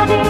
বাংলাদেশ আমার মরণ বাংলাদেশ